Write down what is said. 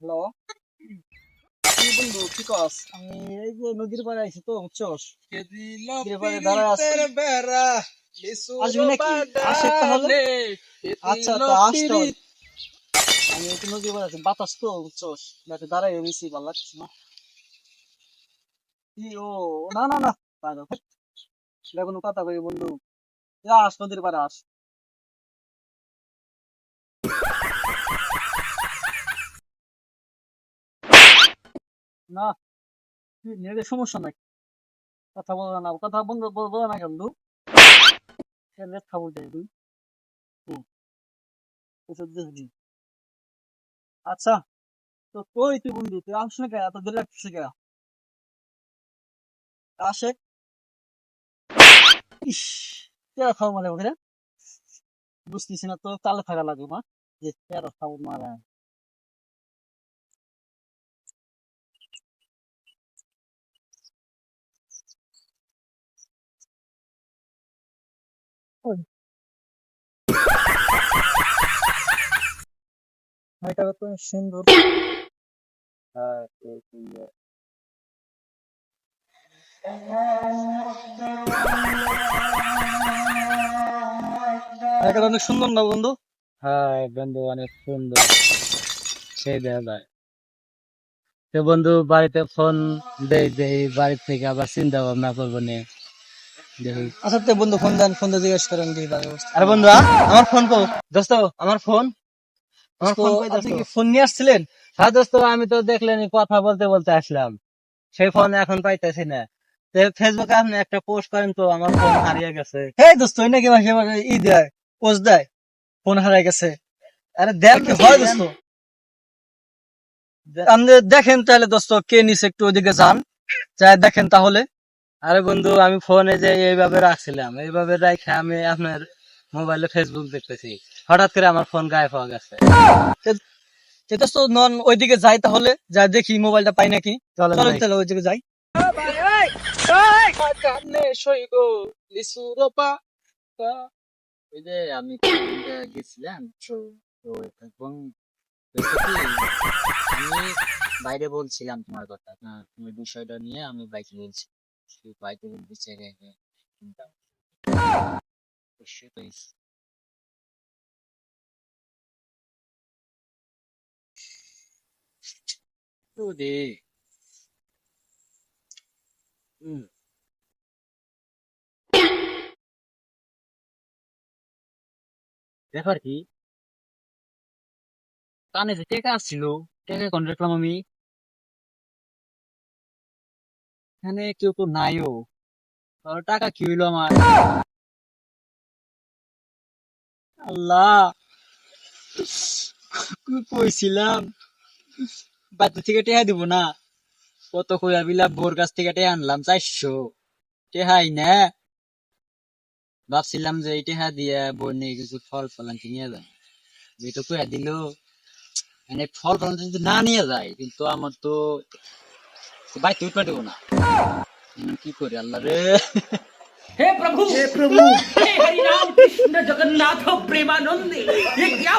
Hello? আচ্ছা আমি নদীর আছি, বাতাস তো, বুঝছস? যাতে দাঁড়াই রয়েছি ভালো লাগছে না। ও, না না না পাগল কোনো কথা কই বন্ধু। আস নদীর পাড়ে, আস। না নেটের সমস্যা নাকি? কথা বলবে না, কথা বন্ধ বলবে না কেন নেট খাব দে তুই। আচ্ছা তো কই তুই বন্ধু? তুই আসছ না কে এত দূরে লাগতেছে কে আসে। ইস তেরা খাও মানে বুঝতেছি না তো তালে থাকা লাগবে, মা। যে তেরা খাব মারা এটা কত সুন্দর হ্যাঁ তো সুন্দর। এটা অনেক সুন্দর না বন্ধু? হ্যাঁ বন্ধু অনেক সুন্দর। সেই দেখা যায়। তো বন্ধু বাড়িতে ফোন দেই দেই বাড়ি থেকে আবার চিন্তা ভাবনা করব নে দেখি আচ্ছা তো বন্ধু ফোন দেন ফোন দিয়ে জিজ্ঞেস করেন দেখি তার অবস্থা। আরে বন্ধু আমার ফোন কো। দোস্ত আমার ফোন? আমার ফোন কই দোস্ত? কি ফোন নিয়ে আসছিলেন? হ্যাঁ দোস্ত আমি তো দেখলেন কথা বলতে বলতে আসলাম। সেই ফোন এখন পাইতেছি না। তো ফেসবুকে আপনি একটা পোস্ট করেন তো আমার ফোন হারিয়ে গেছে। এই দোস্ত ওই নাকি মাসে মাসে ই দেয় পোস্ট দেয় ফোন হারাই গেছে। আরে দেখ কি হয় দোস্ত। আপনি দেখেন তাহলে দোস্ত কে নিছে একটু ওদিকে যান। যাই দেখেন তাহলে। আরে বন্ধু আমি ফোনে যে এইভাবে রাখছিলাম এইভাবে রাখে আমি আপনার মোবাইলে ফেসবুক দেখতেছি। হঠাৎ করে আমার ফোন গায়ে পাওয়া গেছে। সে দোস্ত নন ওইদিকে যাই তাহলে যাই দেখি মোবাইলটা পাই নাকি। চলো। তাহলে ওইদিকে যাই। ওই যে আমি গেছিলাম তো তো এবং আমি বাইরে বলছিলাম তোমার কথা তুমি বিষয়টা নিয়ে আমি বাইকে বলছি। তো ইস- তো দে হুম ব্যাপার কি কানে যে টেকা আসছিল টেকা কোন রাখলাম আমি এখানে কেউ তো নাইও। টাকা কি হইল আমার? আল্লাহ! কইছিলাম বাড়ি থেকে টেহা দিব না। কত কইয়া বিলা বোর কাছ থেকে টেহা আনলাম, চারশো। টেহাই না? ভাবছিলাম যে এই টেহা দিয়ে বোর নিয়ে কিছু ফল ফলান নিয়ে যান যেটা কইয়া দিল মানে ফল ফলান যদি না নিয়ে যায় কিন্তু আমার তো বাইতে উঠতে দেবো না এখন কি করি আল্লাহ রে हे प्रभु हे प्रभु हे हरि राम कृष्ण जगन्नाथ प्रेमानंद ये क्या